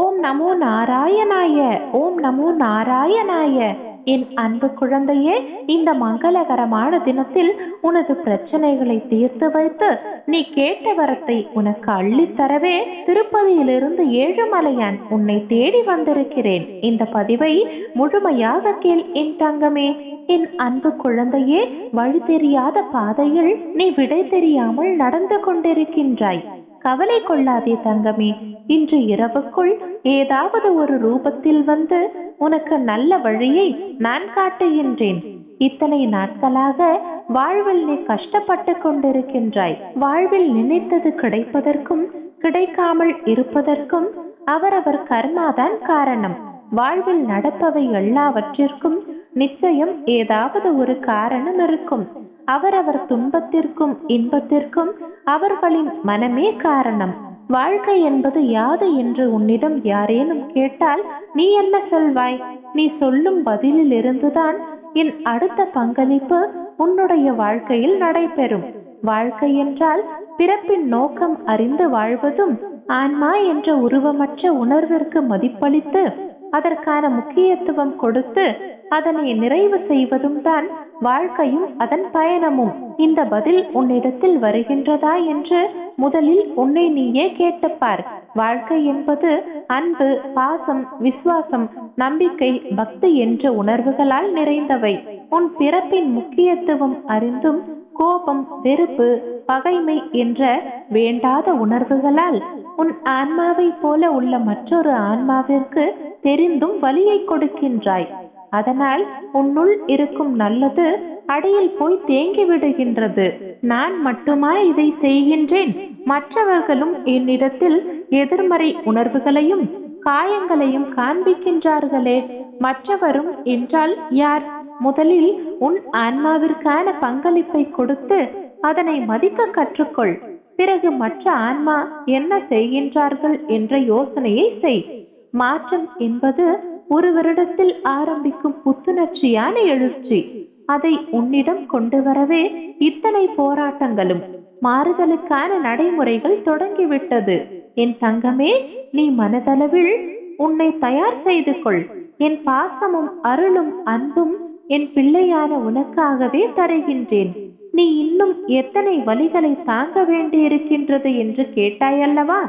ஓம் நமோ நாராயணாய ஓம் நமோ நாராயணாய. என் அன்பு குழந்தையே இந்த மங்களகரமான தினத்தில் உனது பிரச்சனைகளை தீர்த்து வைத்து நீ கேட்ட வரத்தை உனக்கு அள்ளித்தரவே திருப்பதியிலிருந்து ஏழுமலையான் உன்னை தேடி வந்திருக்கிறேன். இந்த பதிவை முழுமையாக கேள் என் தங்கமே. என் அன்பு குழந்தையே வழி தெரியாத பாதையில் நீ விடை தெரியாமல் நடந்து கொண்டிருக்கின்றாய். கவலை கொள்ளாதே தங்கமே. இன்று இரவுக்குள் ஏதாவது ஒரு ரூபத்தில் வந்து உனக்கு நல்ல வழியை நான் காட்டுகின்றேன். இத்தனை நாட்களாக வாழ்வில் நீ கஷ்டப்பட்டு கொண்டிருக்கின்றாய். வாழ்வில் நினைத்தது கிடைப்பதற்கும் கிடைக்காமல் இருப்பதற்கும் அவரவர் கர்மாதான் காரணம். வாழ்வில் நடப்பவை எல்லாவற்றிற்கும் நிச்சயம் ஏதாவது ஒரு காரணம் இருக்கும். அவரவர் துன்பத்திற்கும் இன்பத்திற்கும் அவர்களின் மனமே காரணம். வாழ்க்கை என்பது யாது என்று உன்னிடம் யாரேனும் கேட்டால் நீ என்ன சொல்வாய்? நீ சொல்லும் பதிலில் இருந்துதான் என் அடுத்த பங்களிப்பு உன்னுடைய வாழ்க்கையில் நடைபெறும். வாழ்க்கை என்றால் பிறப்பின் நோக்கம் அறிந்து வாழ்வதும் ஆன்மா என்ற உருவமற்ற உணர்விற்கு மதிப்பளித்து அதற்கான முக்கியத்துவம் கொடுத்து அதனை நிறைவு செய்வதும் தான் வாழ்க்கையும் அதன் பயணமும் இந்த பதில் உன்னிடத்தில் வருகின்றதா என்று முதலில் உன்னை நீயே கேட்டுப்பார். வாழ்க்கை என்பது அன்பு பாசம் விசுவாசம் நம்பிக்கை பக்தி என்ற உணர்வுகளால் நிறைந்தவை. உன் பிறப்பின் முக்கியத்துவம் அறிந்தும் கோபம் வெறுப்பு பகைமை என்ற வேண்டாத உணர்வுகளால் உன் ஆன்மாவை போல உள்ள மற்றொரு ஆன்மாவிற்கு தெரிந்தும் வழியை கொடுக்கின்றாய். அதனால் உன்னுள் இருக்கும் நல்லது அடியில் போய் தேங்கி விடுகின்றது. நான் மட்டுமா இதை செய்கின்றேன்? மற்றவர்களும் என்னிடத்தில் எதிர்மறை உணர்வுகளையும் காயங்களையும் காண்பிக்கின்றார்களே. மற்றவரும் என்றால் யார்? முதலில் உன் ஆன்மாவிற்கான பங்களிப்பை கொடுத்து அதனை மதிக்க கற்றுக்கொள். பிறகு மற்ற ஆன்மா என்ன செய்கின்றார்கள் என்ற யோசனையை செய். மாற்றம் என்பது ஒரு வருடத்தில் ஆரம்பிக்கும் புத்துணர்ச்சியான எழுச்சி. அதை உன்னிடம் கொண்டு வரவே இத்தனை போராட்டங்களும் மாறுதலுக்கான நடைமுறைகள் தொடங்கிவிட்டது. என் தங்கமே நீ மனதளவில் உன்னை தயார் செய்து கொள். என் பாசமும் அருளும் அன்பும் என் பிள்ளையான உனக்காகவே தருகின்றேன். நீ இன்னும் எத்தனை வழிகளை தாங்க வேண்டியிருக்கின்றது என்று கேட்டாயல்லவா?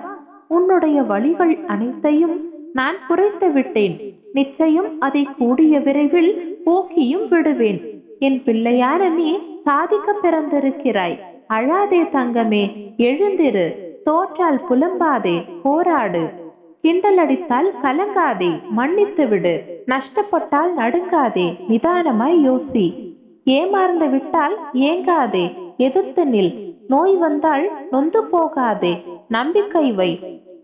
உன்னுடைய வழிகள் அனைத்தையும் நான் குறைத்து விட்டேன் நிச்சயம் அதை கூடிய விரைவில் போக்கியும் விடுவேன். என் பிள்ளையான நீ சாதிக்க பிறந்திருக்கிறாய். அழாதே தங்கமே எழுந்திரு. தோற்றால் புலம்பாதே போராடு. கிண்டல் அடித்தால் கலங்காதே மன்னித்து விடு. நஷ்டப்பட்டால் நடுங்காதே நிதானமாய் யோசி. ஏமாறந்து விட்டால் ஏங்காதே எதிர்த்து நில். நோய் வந்தால் நொந்து போகாதே நம்பிக்கை வை.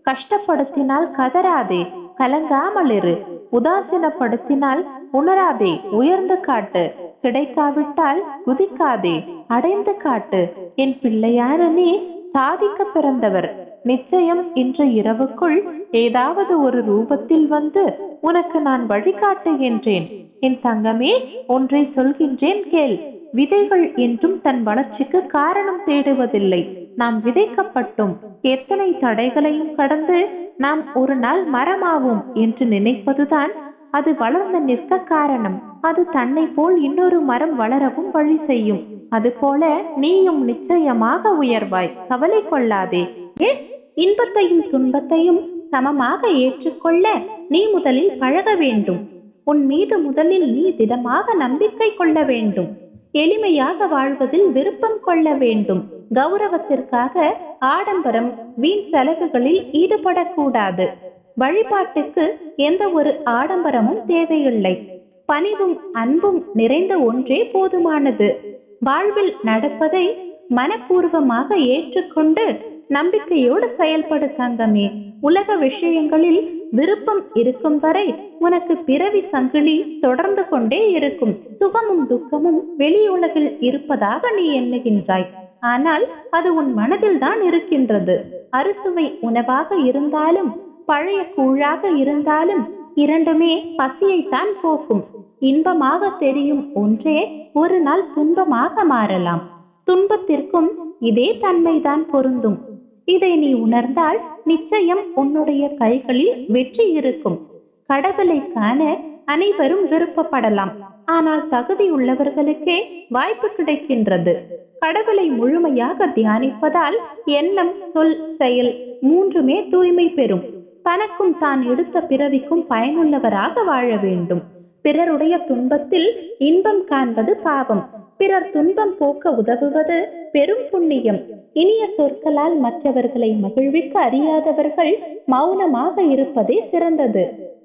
கஷ்டப்படுத்தினால் கதறாதே கலங்காமல் இரு உதாசீனப்படுத்தினால் உணராதே உயர்ந்து காட்டு. கிடைக்காவிட்டால் குதிக்காதே அடைந்து காட்டு. என் பிள்ளையான நீ சாதிக்க பிறந்தவர். நிச்சயம் இன்று இரவுக்குள் ஏதாவது ஒரு ரூபத்தில் வந்து உனக்கு நான் வழிகாட்டுகின்றேன் என் தங்கமே ஒன்றை சொல்கின்றேன் கேள். விதைகள் என்றும் தன் வளர்ச்சிக்கு காரணம் தேடுவதில்லை. நாம் விதைக்கப்பட்டும் எத்தனை தடைகளையும் கடந்து நாம் ஒரு நாள் மரமாவோம் என்று நினைப்பதுதான் அது வளர்ந்து நிற்க காரணம். அது தன்னை போல் இன்னொரு மரம் வளரவும் வழி செய்யும். அதுபோல நீயும் நிச்சயமாக உயர்வாய். கவலை கொள்ளாதே. ஏ, இன்பத்தையும் துன்பத்தையும் சமமாக ஏற்றுக்கொள்ள நீ முதலில் பழக வேண்டும். உன் மீது முதலில் நீ திடமாக நம்பிக்கை கொள்ள வேண்டும். எளிமையாக வாழ்வதில் விருப்பம் கொள்ள வேண்டும். கௌரவத்திற்காக ஆடம்பரம் வீண் செலவுகளில் ஈடுபடக்கூடாது. வழிபாட்டுக்கு எந்த ஒரு ஆடம்பரமும் தேவையில்லை. பணிவும் அன்பும் நிறைந்த ஒன்றே போதுமானது. வாழ்வில் நடப்பதை மனப்பூர்வமாக ஏற்றுக்கொண்டு நம்பிக்கையோடு செயல்படு தங்கமே. உலக விஷயங்களில் விருப்பம் இருக்கும் வரை உனக்கு பிறவி சங்கிலி தொடர்ந்து கொண்டே இருக்கும். சுகமும் துக்கமும் வெளியுலகில் இருப்பதாக நீ எண்ணுகின்றாய். ஆனால் அது உன் மனதில் தான் இருக்கின்றது. அறுசுவை உணவாக இருந்தாலும் பழைய கூழாக இருந்தாலும் இரண்டுமே பசியைத்தான் போக்கும். இன்பமாக தெரியும் ஒன்றே ஒரு நாள் துன்பமாக மாறலாம். துன்பத்திற்கும் இதே தன்மைதான் பொருந்தும். இதை நீ உணர்ந்தால் நிச்சயம் உன்னுடைய கைகளில் வெற்றி இருக்கும். கடவுளை காண அனைவரும் விருப்பப்படலாம். ஆனால் தகுதி உள்ளவர்களுக்கே வாய்ப்பு கிடைக்கின்றது. கடவுளை முழுமையாக தியானிப்பதால் எண்ணம் சொல் செயல் மூன்றுமே தூய்மை பெறும். தனக்கும் தான் எடுத்த பிறவிக்கும் பயனுள்ளவராக வாழ வேண்டும். பிறருடைய துன்பத்தில் இன்பம் காண்பது பாவம். பிறர் துன்பம் போக்க உதவுவது பெரும் புண்ணியம். இனிய சொற்களால் மற்றவர்களை மகிழ்விக்க அறியாதவர்கள் மௌனமாக இருப்பதே சிறந்தது.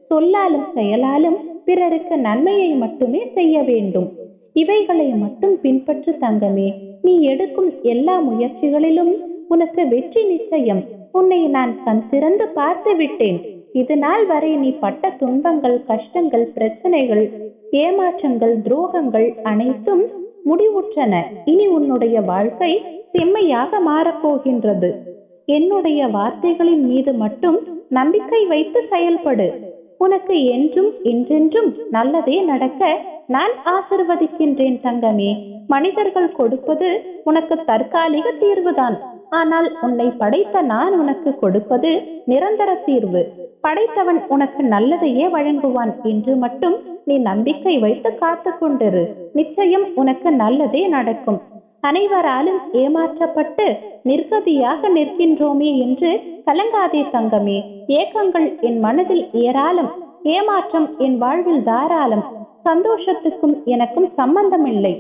சொல்லாலும் செயலாலும் பிறருக்கு நன்மையை மட்டுமே செய்ய வேண்டும். இவைகளை மட்டும் பின்பற்று தங்கமே. நீ எடுக்கும் எல்லா முயற்சிகளிலும் உனக்கு வெற்றி நிச்சயம். உன்னை நான் கண் திறந்து பார்த்து விட்டேன். இது நாள் வரை நீ பட்ட துன்பங்கள் கஷ்டங்கள் பிரச்சனைகள் ஏமாற்றங்கள் துரோகங்கள் அனைத்தும் முடிவுற்றன. இனி உன்னுடைய வாழ்க்கை செம்மையாக மாறப்போகின்றது என்னுடைய வார்த்தைகளின் மீது மட்டும் நம்பிக்கை வைத்து செயல்படு. உனக்கு என்றும் என்றென்றும் நல்லதே நடக்க நான் ஆசிர்வதிக்கின்றேன் தங்கமே. மனிதர்கள் கொடுப்பது உனக்கு தற்காலிக தீர்வுதான். ஆனால் உன்னை படைத்த நான் உனக்கு கொடுப்பது நிரந்தர தீர்வு. படைத்தவன் உனக்கு நல்லதையே வழங்குவான் என்று மட்டும் நீ நம்பிக்கை வைத்து காத்து கொண்டிரு. நிச்சயம் உனக்கு நல்லதே நடக்கும். அனைவராலும் ஏமாற்றப்பட்டு நிர்கதியாக நிற்கின்றோமே என்று கலங்காதே தங்கமே. ஏக்கங்கள் என் மனதில் ஏராளம் ஏமாற்றம் என் வாழ்வில் தாராளம் சந்தோஷத்துக்கும் எனக்கும் சம்பந்தமில்லை.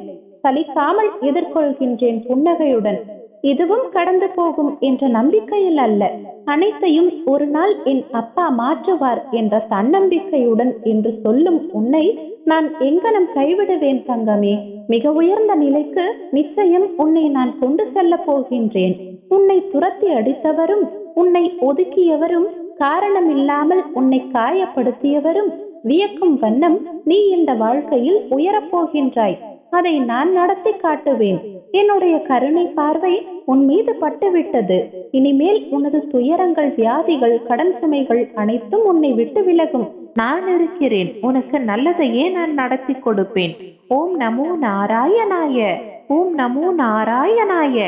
சலிக்காமல் எதிர்கொள்கின்றேன் புன்னகையுடன். இதுவும் கடந்து போகும் என்ற நம்பிக்கையில் அல்ல. அனைத்தையும் ஒரு நாள் என் அப்பா மாற்றுவார் என்ற தன்னம்பிக்கையுடன் என்று சொல்லும் உன்னை நான் எங்கனம் கைவிடுவேன் தங்கமே. மிக உயர்ந்த நிலைக்கு நிச்சயம் உன்னை நான் கொண்டு செல்ல போகின்றேன். உன்னை துரத்தி அடித்தவரும் உன்னை ஒதுக்கியவரும் காரணமில்லாமல் உன்னை காயப்படுத்தியவரும் வியக்கும் வண்ணம் நீ இந்த வாழ்க்கையில் உயரப்போகின்றாய் அதை நான் நடத்தி காட்டுவேன். என்னுடைய கருணை பார்வை உன் மீது பட்டுவிட்டது. இனிமேல் உனது துயரங்கள் வியாதிகள் கடன் சுமைகள் அனைத்தும் உன்னை விட்டு விலகும். நான் இருக்கிறேன். உனக்கு நல்லதையே நான் நடத்தி கொடுப்பேன். ஓம் நமோ நாராயணாய. ஓம் நமோ நாராயணாய.